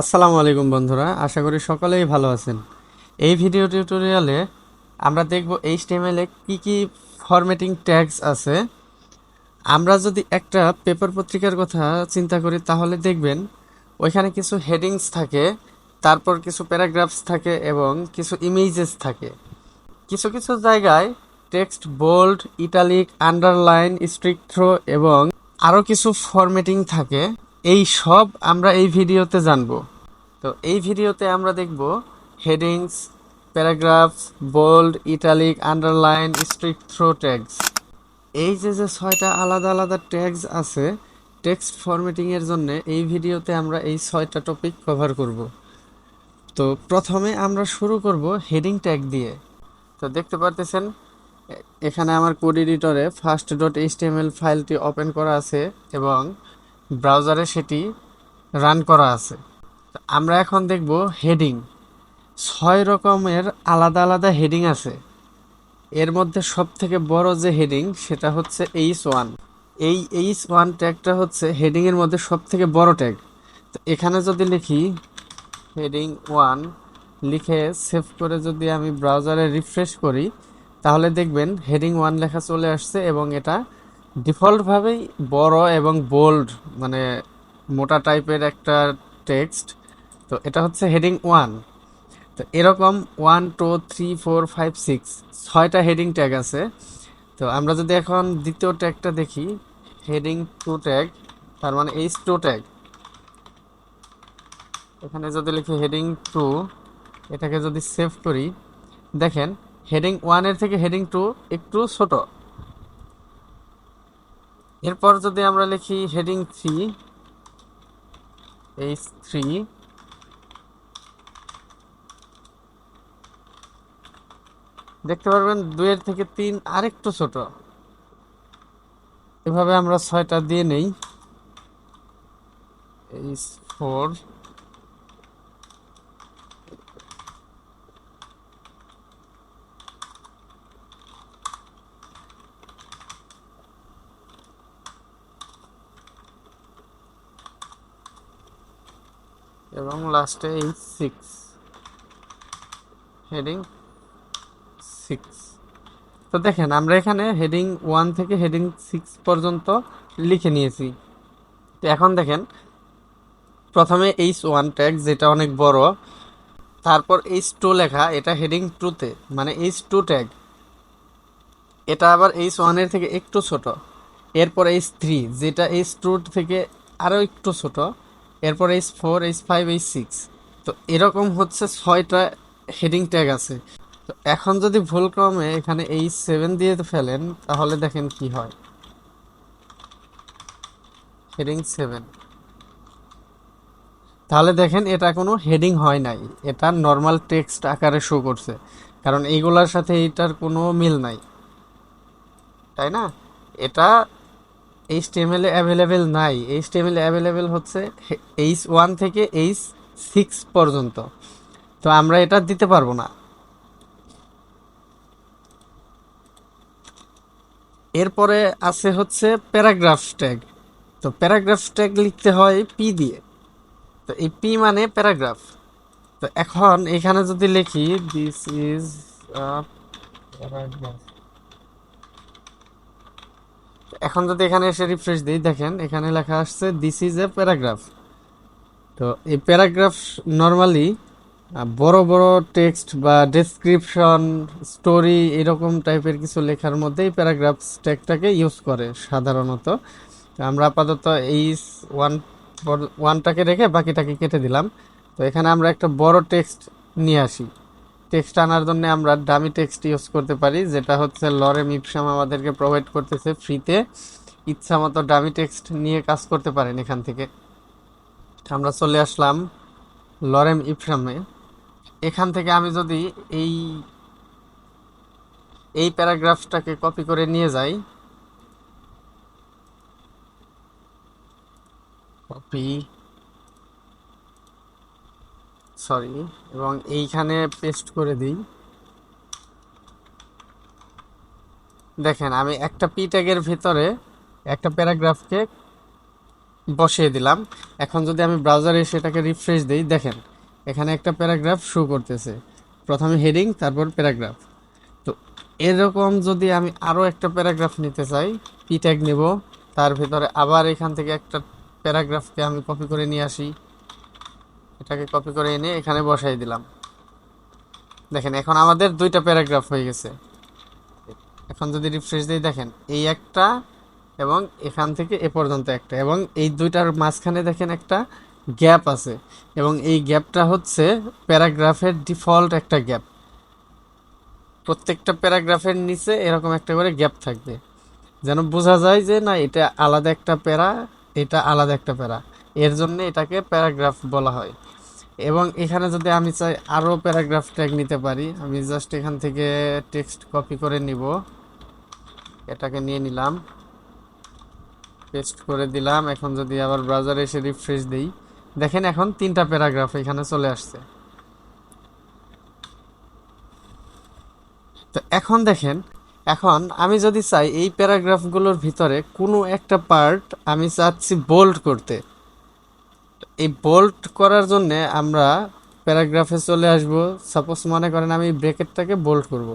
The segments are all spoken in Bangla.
আসসালামু আলাইকুম বন্ধুরা, আশা করি সকলেই ভালো আছেন। এই ভিডিও টিউটোরিয়ালে আমরা দেখব এইচটিএমএল কী কী ফরম্যাটিং ট্যাগস আছে। আমরা যদি একটা পেপার পত্রিকার কথা চিন্তা করি, তাহলে দেখবেন ওইখানে কিছু হেডিংস থাকে, তারপর কিছু প্যারাগ্রাফস থাকে এবং কিছু ইমেজেস থাকে। কিছু কিছু জায়গায় text bold italic underline strike through এবং আরও কিছু ফরম্যাটিং থাকে। এই সব আমরা এই ভিডিওতে জানব। তো এই ভিডিওতে আমরা দেখব headings, paragraphs, bold, italic, underline strike through tags. এই যে যে ছয়টা আলাদা আলাদা ট্যাগস আছে, টেক্সট ফরম্যাটিংয়ের জন্য এই ভিডিওতে আমরা এই ছয়টা টপিক কভার করব। তো প্রথমে আমরা শুরু করব হেডিং ট্যাগ দিয়ে। তো দেখতে পারতেছেন এখানে আমার কোড এডিটরে ফার্স্ট ডট এইচটিএমএল ফাইলটি ওপেন করা আছে এবং ব্রাউজারে সেটি রান করা আছে। আমরা এখন দেখব হেডিং। ছয় রকমের আলাদা আলাদা হেডিং আছে। এর মধ্যে সব থেকে বড় যে হেডিং, সেটা হচ্ছে এইচ ওয়ান। এই এইচ ওয়ান ট্যাগটা হচ্ছে হেডিংয়ের মধ্যে সব থেকে বড় ট্যাগ। তো এখানে যদি লিখি হেডিং ওয়ান, লিখে সেভ করে যদি আমি ব্রাউজারে রিফ্রেশ করি, তাহলে দেখবেন হেডিং ওয়ান লেখা চলে আসছে এবং এটা ডিফল্টভাবেই বড় এবং বোল্ড মানে মোটা টাইপের একটা টেক্সট তো এটা হচ্ছে হেডিং ওয়ান তো এরকম one two three four five six ছয়টা হেডিং ট্যাগ আছে। তো আমরা যদি এখন দ্বিতীয় ট্যাগটা দেখি হেডিং টু ট্যাগ তার মানে এইচ টু ট্যাগ এখানে যদি লিখি হেডিং টু এটাকে যদি সেভ করি, দেখেন হেডিং ওয়ানের থেকে হেডিং টু একটু ছোট। এরপর যদি আমরা লিখি হেডিং থ্রি এইচ থ্রি দেখতে পারবেন দুইয়ের থেকে তিন আরেকটু ছোট। এভাবে আমরা ছয়টা দিয়ে নেই। এইচ ফোর এবং লাস্টে এইচ সিক্স হেডিং সিক্স তো দেখেন, আমরা এখানে হেডিং ওয়ান থেকে হেডিং সিক্স পর্যন্ত লিখে নিয়েছি। তো এখন দেখেন, প্রথমে এইচ ওয়ান ট্যাগ যেটা অনেক বড়, তারপর এইচ টু লেখা, এটা হেডিং টুতে মানে এইচ টু ট্যাগ এটা আবার এইচ ওয়ানের থেকে একটু ছোট। এরপর এইচ থ্রি যেটা এইচ টু থেকে আরও একটু ছোট। এরপর H four H five H six তো এরকম হচ্ছে ছয়টা হেডিং ট্যাগ আছে। তো এখন যদি ভুলক্রমে এখানে এইচ সেভেন দিয়ে ফেলেন, তাহলে দেখেন কি হয়। হেডিং সেভেন তাহলে দেখেন এটা কোনো হেডিং হয় নাই। এটা নর্মাল টেক্সট আকারে শো করছে। কারণ এইগুলার সাথে এইটার কোনো মিল নাই। তাই না? এটা এইচ টেমেলে অ্যাভেলেবেল নাই। এইচ টেমেলে অ্যাভেলেবেল হচ্ছে এইচ ওয়ান থেকে এইচ সিক্স পর্যন্ত। তো আমরা এটা দিতে পারব না। এরপরে আছে হচ্ছে প্যারাগ্রাফ ট্যাগ। তো প্যারাগ্রাফ ট্যাগ লিখতে হয় পি দিয়ে। তো এই পি মানে প্যারাগ্রাফ। তো এখন এখানে যদি লিখি দিস ইজ প্যারাগ্রাফ এখন যদি এখানে এসে রিফ্রেশ দিই, দেখেন এখানে লেখা আসছে দিস ইজ এ প্যারাগ্রাফ তো এই প্যারাগ্রাফ নর্মালি বড় বড় টেক্সট বা ডেসক্রিপশন স্টোরি এরকম টাইপের কিছু লেখার মধ্যেই প্যারাগ্রাফ ট্যাগটাকে ইউজ করে সাধারণত। আমরা আপাতত এই ওয়ান ওয়ানটাকে রেখে বাকিটাকে কেটে দিলাম। তো এখানে আমরা একটা বড় টেক্সট নিয়ে আসি। টেক্সট আনার জন্য আমরা ডামি টেক্সট ইউজ করতে পারি, যেটা হচ্ছে লরেম ইপসাম আমাদেরকে প্রোভাইড করতেছে ফ্রিতে ইচ্ছা মতো ডামি টেক্সট নিয়ে কাজ করতে পারেন এখান থেকে। আমরা চলে আসলাম লরেম ইপসামে এখান থেকে আমি যদি এই এই প্যারাগ্রাফটাকে কপি করে নিয়ে যাই। কপি সরি এবং এইখানে পেস্ট করে দিই। দেখেন, আমি একটা পি ট্যাগের ভিতরে একটা প্যারাগ্রাফকে বসিয়ে দিলাম। এখন যদি আমি ব্রাউজারে এসে এটাকে রিফ্রেশ দিই, দেখেন, এখানে একটা প্যারাগ্রাফ শো করতেছে। প্রথমে হেডিং তারপর প্যারাগ্রাফ। তো এরকম যদি আমি আরও একটা প্যারাগ্রাফ নিতে চাই পি ট্যাগ নেব, তার ভিতরে আবার এখান থেকে একটা প্যারাগ্রাফকে আমি কপি করে নিয়ে আসি। এটাকে কপি করে এনে এখানে বসাই দিলাম। দেখেন, এখন আমাদের দুইটা প্যারাগ্রাফ হয়ে গেছে। এখন যদি রিফ্রেশ দিই, দেখেন, এই একটা এবং এখান থেকে এ পর্যন্ত একটা এবং এই দুইটার মাঝখানে দেখেন একটা গ্যাপ আছে এবং এই গ্যাপটা হচ্ছে প্যারাগ্রাফের ডিফল্ট একটা গ্যাপ প্রত্যেকটা প্যারাগ্রাফের নিচে এরকম একটা করে গ্যাপ থাকবে। যেন বোঝা যায় যে, না, এটা আলাদা একটা প্যারা, এটা আলাদা একটা প্যারা। এর জন্য এটাকে প্যারাগ্রাফ বলা হয়। এবং এখানে যদি আমি চাই আরও প্যারাগ্রাফ ট্যাগ নিতে পারি, আমি জাস্ট এখান থেকে টেক্সট কপি করে নিব। এটাকে নিয়ে নিলাম। পেস্ট করে দিলাম। এখন যদি আবার ব্রাউজারে এসে রিফ্রেশ দিই, দেখেন এখন তিনটা প্যারাগ্রাফ এখানে চলে আসছে। তো এখন দেখেন, এখন আমি যদি চাই এই প্যারাগ্রাফগুলোর ভিতরে কোনো একটা পার্ট আমি চাচ্ছি বোল্ড করতে। এই বোল্ড করার জন্যে আমরা প্যারাগ্রাফে চলে আসব। সাপোজ মনে করেন আমি ব্রেকেটটাকে বোল্ড করব।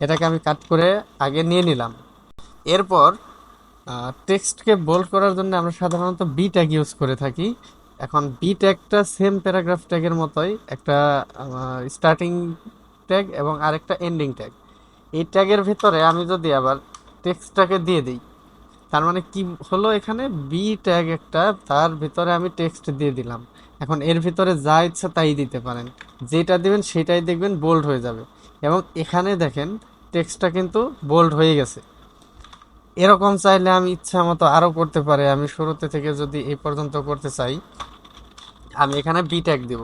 এটাকে আমি কাট করে আগে নিয়ে নিলাম। এরপর টেক্সটকে বোল্ড করার জন্য আমরা সাধারণত বি ট্যাগ ইউজ করে থাকি। এখন বি ট্যাগটা সেম প্যারাগ্রাফ ট্যাগের মতোই, একটা স্টার্টিং ট্যাগ এবং আরেকটা এন্ডিং ট্যাগ এই ট্যাগের ভিতরে আমি যদি আবার টেক্সটটাকে দিয়ে দিই তার মানে কি হলো এখানে? বি ট্যাগ একটা, তার ভিতরে আমি টেক্সট দিয়ে দিলাম। এখন এর ভিতরে যা ইচ্ছা তাই দিতে পারেন। যেটা দিবেন সেটাই দেখবেন বোল্ড হয়ে যাবে। এবং এখানে দেখেন টেক্সটটা কিন্তু বোল্ড হয়ে গেছে। এরকম চাইলে আমি ইচ্ছা মতো আরও করতে পারে। আমি শুরুতে থেকে যদি এই পর্যন্ত করতে চাই, আমি এখানে বি ট্যাগ দিব।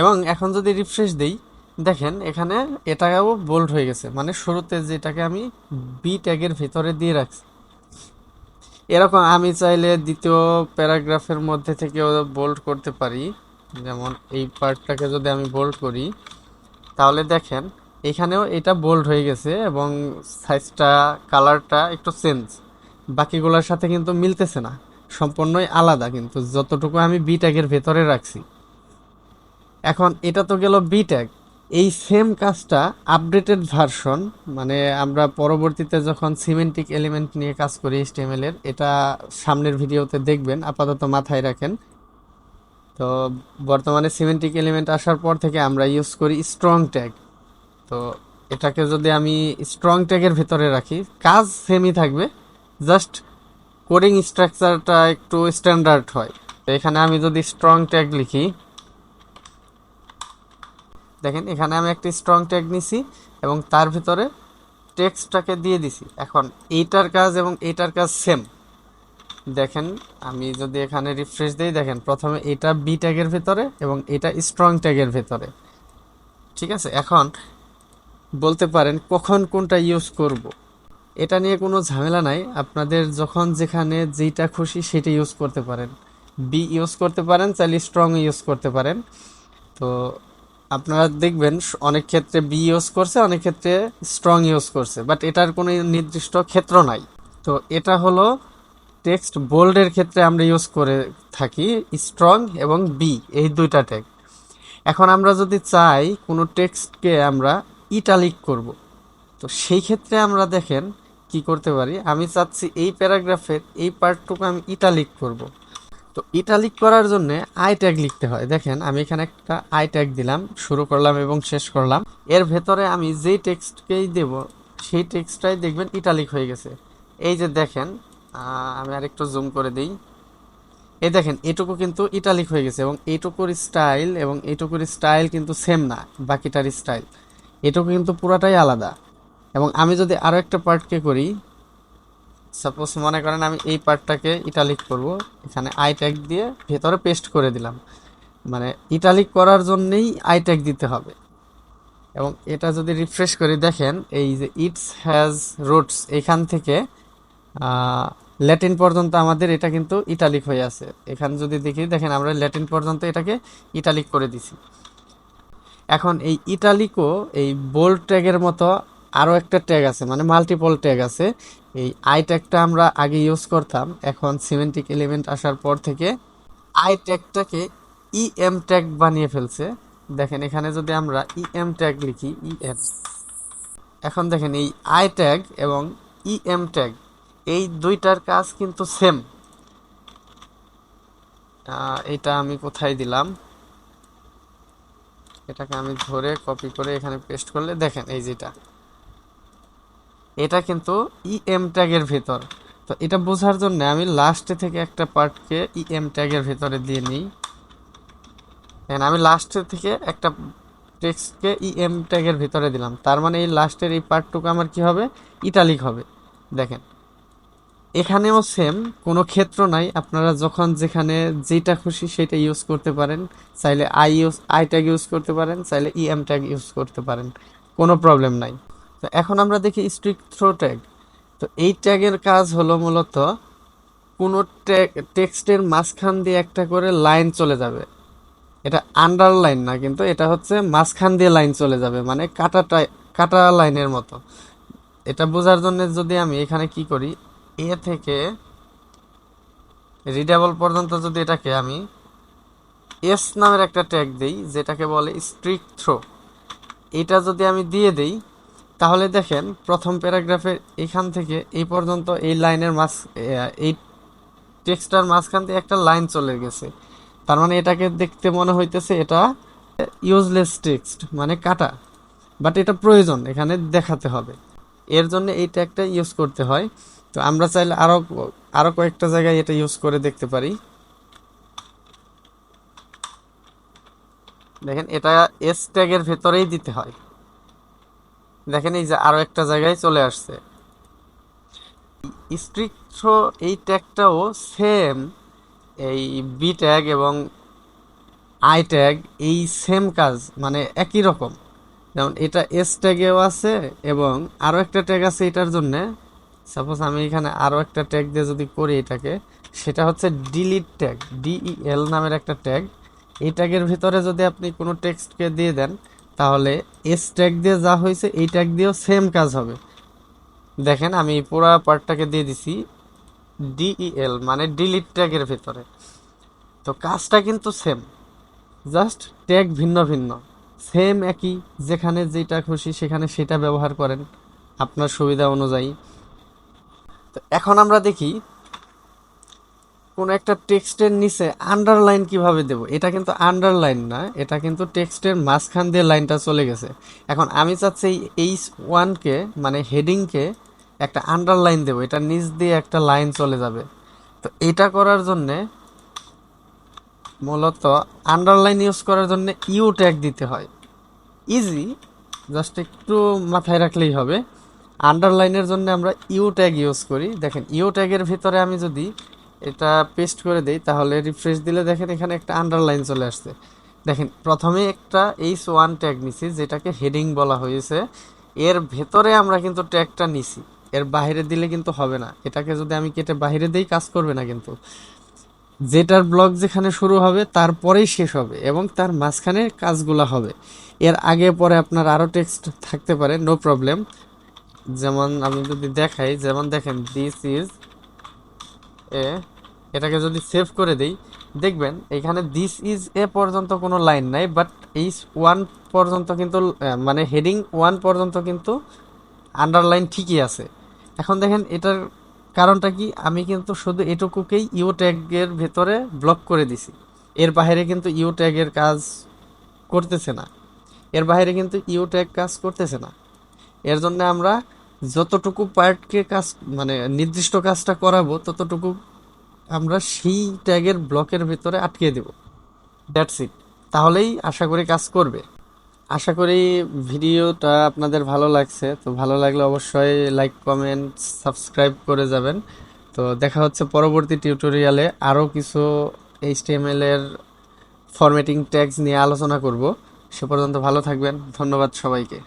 এবং এখন যদি রিফ্রেশ দিই দেখেন, এখানে এটাও বোল্ড হয়ে গেছে। মানে শুরুতে যেটাকে আমি বি ট্যাগের ভিতরে দিয়ে রাখছি। এরকম আমি চাইলে দ্বিতীয় প্যারাগ্রাফের মধ্যে থেকেও বোল্ড করতে পারি। যেমন এই পার্টটাকে যদি আমি বোল্ড করি, তাহলে দেখেন, এখানেও এটা বোল্ড হয়ে গেছে এবং সাইজটা কালারটা একটু চেঞ্জ বাকিগুলোর সাথে কিন্তু মিলতেছে না। সম্পূর্ণই আলাদা কিন্তু, যতটুকু আমি বি ট্যাগের ভেতরে রাখছি। এখন এটা তো গেল বি ট্যাগ এই সেম কাজটা আপডেটেড ভার্সন মানে আমরা পরবর্তীতে যখন সিমেন্টিক এলিমেন্ট নিয়ে কাজ করি এর, এটা সামনের ভিডিওতে দেখবেন, আপাতত মাথায় রাখেন। তো বর্তমানে সিমেন্টিক এলিমেন্ট আসার পর থেকে আমরা ইউজ করি স্ট্রং ট্যাগ তো এটাকে যদি আমি স্ট্রং ট্যাগের ভিতরে রাখি, কাজ সেমই থাকবে জাস্ট কোডিং স্ট্রাকচারটা একটু স্ট্যান্ডার্ড হয়। তো এখানে আমি যদি স্ট্রং ট্যাগ লিখি দেখেন, এখানে আমি একটা স্ট্রং ট্যাগ নিছি এবং তার ভিতরে টেক্সটটাকে দিয়ে দিছি। এখন এইটার কাজ এবং এইটার কাজ সেম দেখেন, আমি যদি এখানে রিফ্রেশ দিই, দেখেন, প্রথমে এটা বি ট্যাগের ভিতরে এবং এটা স্ট্রং ট্যাগের ভিতরে। ঠিক আছে? এখন বলতে পারেন, কখন কোনটা ইউজ করব। এটা নিয়ে কোনো ঝামেলা নাই। আপনাদের যখন যেখানে যেটা খুশি সেটা ইউজ করতে পারেন। বি ইউজ করতে পারেন, চাইলে স্ট্রং ইউজ করতে পারেন। তো আপনারা দেখবেন অনেক ক্ষেত্রে বি ইউজ করছে, অনেক ক্ষেত্রে স্ট্রং ইউজ করছে বাট এটার কোনো নির্দিষ্ট ক্ষেত্র নাই। তো এটা হলো টেক্সট বোল্ডের ক্ষেত্রে আমরা ইউজ করে থাকি স্ট্রং এবং বি এই দুইটা ট্যাগ এখন আমরা যদি চাই কোনো টেক্সটকে আমরা ইটালিক করব, তো সেই ক্ষেত্রে আমরা দেখেন কি করতে পারি? আমি চাচ্ছি এই প্যারাগ্রাফের এই পার্টটুকু আমি ইটালিক করব। তো ইটালিক করার জন্য আই ট্যাগ লিখতে হয়। দেখেন, আমি এখানে একটা আই ট্যাগ দিলাম, শুরু করলাম এবং শেষ করলাম। এর ভেতরে আমি যেই টেক্সটকেই দেব, সেই টেক্সটটাই দেখবেন ইটালিক হয়ে গেছে। এই যে দেখেন আমি আরেকটু জুম করে দিই। এই দেখেন, এটুকু কিন্তু ইটালিক হয়ে গেছে এবং এইটুকুর স্টাইল এবং এইটুকুর স্টাইল কিন্তু সেম না, বাকিটার স্টাইল এটুকু কিন্তু পুরাটাই আলাদা। এবং আমি যদি আরও একটা পার্টকে করি সাপোজ মনে করেন আমি এই পার্টটাকে ইটালিক করব। এখানে আই ট্যাগ দিয়ে ভেতরে পেস্ট করে দিলাম। মানে ইটালিক করার জন্যেই আই ট্যাগ দিতে হবে। এবং এটা যদি রিফ্রেশ করি দেখেন, এই যে ইটস হ্যাজ রুটস এখান থেকে ল্যাটিন পর্যন্ত আমাদের এটা কিন্তু ইটালিক হয়ে আছে। এখানে যদি দেখি, দেখেন আমরা ল্যাটিন পর্যন্ত এটাকে ইটালিক করে দিছি। এখন এই ইটালিকও এই বোল্ড ট্যাগের মতো আরও একটা ট্যাগ আছে মানে মাল্টিপল ট্যাগ আছে। এই আই ট্যাগটা আমরা আগে ইউজ করতাম, এখন সিমেন্টিক এলিমেন্ট আসার পর থেকে আই ট্যাগটাকে ইএম ট্যাগ বানিয়ে ফেলছে। দেখেন এখানে যদি আমরা ইএম ট্যাগ লিখি ইএম এখন দেখেন এই আই ট্যাগ এবং ইএম ট্যাগ এই দুইটার কাজ কিন্তু সেম এটা আমি কোথায় দিলাম? এটাকে আমি ধরে কপি করে এখানে পেস্ট করলে, দেখেন এই যেটা। এটা কিন্তু ইএম ট্যাগের ভেতর। তো এটা বোঝার জন্য আমি লাস্টে থেকে একটা পার্টকে ইএম ট্যাগের ভেতরে দিয়ে নিই। আমি লাস্টে থেকে একটা টেক্সটকে ইএম ট্যাগের ভিতরে দিলাম। তার মানে এই লাস্টের এই পার্টটুকু আমার কি হবে? ইটালিক হবে। দেখেন। এখানেও সেম কোনো ক্ষেত্র নাই। আপনারা যখন যেখানে যেটা খুশি সেটা ইউজ করতে পারেন। চাইলে I use I tag use করতে পারেন, চাইলে ইএম ট্যাগ ইউজ করতে পারেন। কোনো প্রবলেম নাই। তো এখন আমরা দেখি স্ট্রিক থ্রো ট্যাগ তো এই ট্যাগের কাজ হলো মূলত কোনো ট্যাগ টেক্সটের মাঝখান দিয়ে একটা করে লাইন চলে যাবে। এটা আন্ডারলাইন না, কিন্তু এটা হচ্ছে মাঝখান দিয়ে লাইন চলে যাবে মানে কাটাটা কাটা লাইনের মতো। এটা বোঝার জন্য যদি আমি এখানে কি করি, এ থেকে রিডেবল পর্যন্ত যদি এটাকে আমি এস নামের একটা ট্যাগ দিই, যেটাকে বলে স্ট্রিক থ্রো এটা যদি আমি দিয়ে দেই তাহলে দেখেন, প্রথম প্যারাগ্রাফের এখান থেকে এই পর্যন্ত এই লাইনের মাঝ এই টেক্সটার মাঝখান থেকে একটা লাইন চলে গেছে। তার মানে এটাকে দেখতে মনে হইতেছে এটা ইউজলেস টেক্সট মানে কাটা। বাট এটা প্রয়োজন, এখানে দেখাতে হবে। এর জন্য এই ট্যাগটা ইউজ করতে হয়। তো আমরা চাইলে আরও আরও কয়েকটা জায়গায় এটা ইউজ করে দেখতে পারি। দেখেন, এটা এস ট্যাগের ভেতরেই দিতে হয়। দেখেন এই যে আরও একটা জায়গায় চলে আসছে। স্ট্রিক্ট এই ট্যাগটাও সেম এই বি ট্যাগ এবং আই ট্যাগ এই সেম কাজ মানে একই রকম। যেমন এটা এস ট্যাগেও আছে এবং আরও একটা ট্যাগ আছে এটার জন্যে। সাপোজ আমি এখানে আরও একটা ট্যাগ দিয়ে যদি করি এটাকে, সেটা হচ্ছে ডিলিট ট্যাগ ডিইএল নামের একটা ট্যাগ এই ট্যাগের ভিতরে যদি আপনি কোনো টেক্সটকে দিয়ে দেন তাহলে এস ট্যাগ দিয়ে যা হয়েছে, এই ট্যাগ দিয়েও সেম কাজ হবে। দেখেন, আমি পুরো পার্টটাকে দিয়ে দিছি ডিইএল মানে ডিলিট ট্যাগের ভিতরে। তো কাজটা কিন্তু সেম জাস্ট ট্যাগ ভিন্ন ভিন্ন। সেম একই, যেখানে যেটা খুশি সেখানে সেটা ব্যবহার করেন। আপনার সুবিধা অনুযায়ী। তো এখন আমরা দেখি কোন একটা টেক্সটের নিচে আন্ডারলাইন কীভাবে দেব? এটা কিন্তু আন্ডারলাইন না, এটা কিন্তু টেক্সটের মাঝখান দিয়ে লাইনটা চলে গেছে। এখন আমি চাচ্ছি এই ওয়ানকে মানে হেডিংকে একটা আন্ডারলাইন দেবো, এটা নিচ দিয়ে একটা লাইন চলে যাবে। তো এটা করার জন্যে মূলত আন্ডারলাইন ইউজ করার জন্য ইউ ট্যাগ দিতে হয়। ইজি জাস্ট একটু মাথায় রাখলেই হবে। আন্ডারলাইনের জন্য আমরা ইউ ট্যাগ ইউজ করি। দেখেন ইউ ট্যাগের ভিতরে আমি যদি এটা পেস্ট করে দেই, তাহলে রিফ্রেশ দিলে দেখেন এখানে একটা আন্ডারলাইন চলে আসছে। দেখেন, প্রথমে একটা এইচ ওয়ান ট্যাগ নিছি, যেটাকে হেডিং বলা হয়েছে। এর ভেতরে আমরা কিন্তু ট্যাগটা নিছি। এর বাইরে দিলে কিন্তু হবে না। এটাকে যদি আমি কেটে বাইরে দিই, কাজ করবে না কিন্তু। যেটার ব্লগ যেখানে শুরু হবে, তারপরেই শেষ হবে এবং তার মাঝখানে কাজগুলো হবে। এর আগে পরে আপনার আরও টেক্সট থাকতে পারে নো প্রবলেম যেমন আমি যদি দেখাই, যেমন দেখেন দিস ইজ এ এটাকে যদি সেভ করে দেই, দেখবেন এখানে দিস ইজ এ পর্যন্ত কোনো লাইন নাই বাট এই ওয়ান পর্যন্ত কিন্তু মানে হেডিং ওয়ান পর্যন্ত কিন্তু আন্ডারলাইন ঠিকই আছে। এখন দেখেন এটার কারণটা কি? আমি কিন্তু শুধু এটুকুকেই ইউ ট্যাগের ভেতরে ব্লক করে দিছি। এর বাইরে কিন্তু ইউ ট্যাগের কাজ করতেছে না। এর বাইরে কিন্তু ইউ ট্যাগ কাজ করতেছে না। এর জন্য আমরা যতটুকু পার্টকে কাজ মানে নির্দিষ্ট কাজটা করাবো, ততটুকু আমরা সেই ট্যাগের ব্লকের ভিতরে আটকে দেব। দ্যাটস ইট তাহলেই আশা করি কাজ করবে। আশা করি ভিডিওটা আপনাদের ভালো লাগছে। তো ভালো লাগলে অবশ্যই লাইক কমেন্ট সাবস্ক্রাইব করে যাবেন। তো দেখা হচ্ছে পরবর্তী টিউটোরিয়ালে আরও কিছু এইচটিএমএল এর ফরম্যাটিং ট্যাগস নিয়ে আলোচনা করব। সে পর্যন্ত ভালো থাকবেন। ধন্যবাদ সবাইকে।